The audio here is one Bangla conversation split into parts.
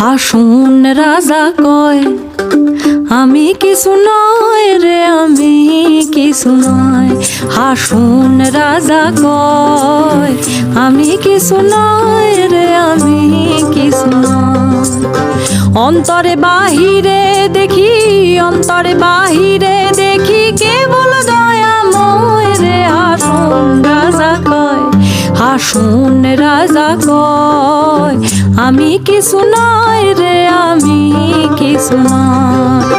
হাসুন রাজা কয়, আমি কিছু নয় রে, আমি কিছু নয়। হাসুন রাজা কয়, আমি কিছু নয় রে, আমি কিছু অন্তরে বাহিরে দেখি, অন্তরে বাহিরে দেখি কেবল হাসুন রাজা কয় আমি কিছু নয় রে আমি কিছু নয়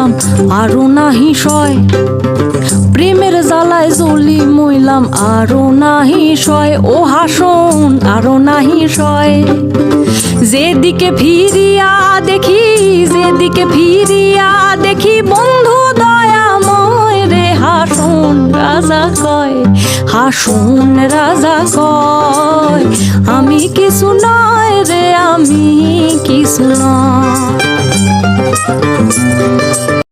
মইলাম, আরও নাহি সয়। প্রেমের জ্বালায় জ্বলি মইলাম, আরও নাহি সয়। ও হাসন, আরও নাহি সয়। যেদিকে ফিরিয়া দেখি, যেদিকে ফিরিয়া দেখি, বন্ধু দয়াময় রে হাসন, রাজা কয়, হাসুন, রাজা কয়, আমি কিছু নয় রে, আমি কিছু নয়।